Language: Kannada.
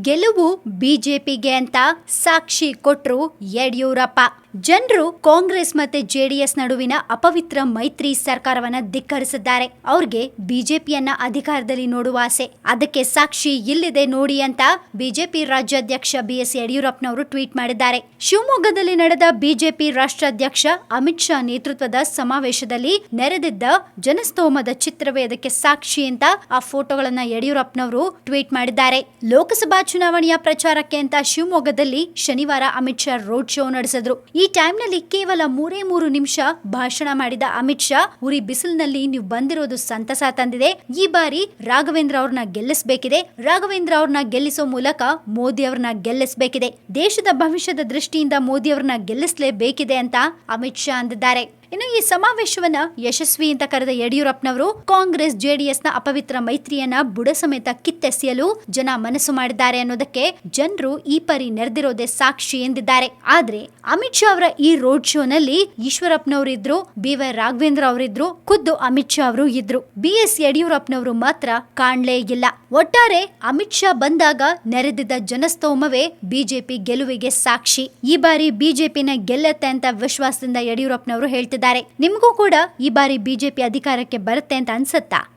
ಗೆಲುವು ಬಿಜೆಪಿಗೆ ಅಂತ ಸಾಕ್ಷಿ ಕೊಟ್ಟರು ಯಡಿಯೂರಪ್ಪ. ಜನರು ಕಾಂಗ್ರೆಸ್ ಮತ್ತೆ ಜೆಡಿಎಸ್ ನಡುವಿನ ಅಪವಿತ್ರ ಮೈತ್ರಿ ಸರ್ಕಾರವನ್ನ ಧಿಕ್ಕರಿಸಿದ್ದಾರೆ. ಅವ್ರಿಗೆ ಬಿಜೆಪಿಯನ್ನ ಅಧಿಕಾರದಲ್ಲಿ ನೋಡುವ ಆಸೆ. ಅದಕ್ಕೆ ಸಾಕ್ಷಿ ಇಲ್ಲಿದೆ ನೋಡಿ ಅಂತ ಬಿಜೆಪಿ ರಾಜ್ಯಾಧ್ಯಕ್ಷ ಬಿ ಎಸ್ ಯಡಿಯೂರಪ್ಪನವರು ಟ್ವೀಟ್ ಮಾಡಿದ್ದಾರೆ. ಶಿವಮೊಗ್ಗದಲ್ಲಿ ನಡೆದ ಬಿಜೆಪಿ ರಾಷ್ಟ್ರಾಧ್ಯಕ್ಷ ಅಮಿತ್ ಶಾ ನೇತೃತ್ವದ ಸಮಾವೇಶದಲ್ಲಿ ನೆರೆದಿದ್ದ ಜನಸ್ತೋಮದ ಚಿತ್ರವೇ ಅದಕ್ಕೆ ಸಾಕ್ಷಿ ಅಂತ ಆ ಫೋಟೋಗಳನ್ನ ಯಡಿಯೂರಪ್ಪನವರು ಟ್ವೀಟ್ ಮಾಡಿದ್ದಾರೆ. ಲೋಕಸಭಾ ಚುನಾವಣೆಯ ಪ್ರಚಾರಕ್ಕೆ ಅಂತ ಶಿವಮೊಗ್ಗದಲ್ಲಿ ಶನಿವಾರ ಅಮಿತ್ ಶಾ ರೋಡ್ ಶೋ ನಡೆಸಿದ್ರು. ಟೈಮ್ನಲ್ಲಿ ಕೇವಲ ಮೂರೇ ಮೂರು ನಿಮಿಷ ಭಾಷಣ ಮಾಡಿದ ಅಮಿತ್ ಶಾ, ಉರಿ ಬಿಸಿಲಿನಲ್ಲಿ ನೀವು ಬಂದಿರೋದು ಸಂತಸ ತಂದಿದೆ. ಈ ಬಾರಿ ರಾಘವೇಂದ್ರ ಅವ್ರನ್ನ ಗೆಲ್ಲಿಸಬೇಕಿದೆ. ರಾಘವೇಂದ್ರ ಅವ್ರನ್ನ ಗೆಲ್ಲಿಸೋ ಮೂಲಕ ಮೋದಿ ಅವ್ರನ್ನ ಗೆಲ್ಲಿಸಬೇಕಿದೆ. ದೇಶದ ಭವಿಷ್ಯದ ದೃಷ್ಟಿಯಿಂದ ಮೋದಿ ಅವ್ರನ್ನ ಗೆಲ್ಲಿಸಲೇಬೇಕಿದೆ ಅಂತ ಅಮಿತ್ ಶಾ ಅಂದಿದ್ದಾರೆ. ಇನ್ನು ಈ ಸಮಾವೇಶವನ್ನ ಯಶಸ್ವಿ ಅಂತ ಕರೆದ ಯಡಿಯೂರಪ್ಪನವರು ಕಾಂಗ್ರೆಸ್ ಜೆಡಿಎಸ್ನ ಅಪವಿತ್ರ ಮೈತ್ರಿಯನ್ನ ಬುಡ ಸಮೇತ ಕಿತ್ತೆಸೆಯಲು ಜನ ಮನಸ್ಸು ಮಾಡಿದ್ದಾರೆ ಅನ್ನೋದಕ್ಕೆ ಜನರು ಈ ಪರಿ ನೆರೆದಿರೋದೇ ಸಾಕ್ಷಿ ಎಂದಿದ್ದಾರೆ. ಆದ್ರೆ ಅಮಿತ್ ಶಾ ಅವರ ಈ ರೋಡ್ ಶೋನಲ್ಲಿ ನಲ್ಲಿ ಇದ್ರು ಬಿ ವೈ ರಾಘವೇಂದ್ರ ಅವರಿದ್ರು, ಖುದ್ದು ಅಮಿತ್ ಶಾ ಅವರು ಇದ್ರು. ಬಿ ಎಸ್ ಯಡಿಯೂರಪ್ಪನವರು ಮಾತ್ರ ಕಾಣ್ಲೇ ಇಲ್ಲ. ಒಟ್ಟಾರೆ ಅಮಿತ್ ಶಾ ಬಂದಾಗ ನೆರೆದಿದ್ದ ಜನಸ್ತೋಮವೇ ಬಿಜೆಪಿ ಗೆಲುವಿಗೆ ಸಾಕ್ಷಿ. ಈ ಬಾರಿ ಬಿಜೆಪಿನ ಗೆಲ್ಲತ್ತೆ ಅಂತ ವಿಶ್ವಾಸದಿಂದ ಯಡಿಯೂರಪ್ಪನವರು ಹೇಳ್ತಿದ್ದಾರೆ. ನಿಮಗೂ ಕೂಡ ಈ ಬಾರಿ ಬಿಜೆಪಿ ಅಧಿಕಾರಕ್ಕೆ ಬರುತ್ತೆ ಅಂತ ಅನ್ಸತ್ತಾ?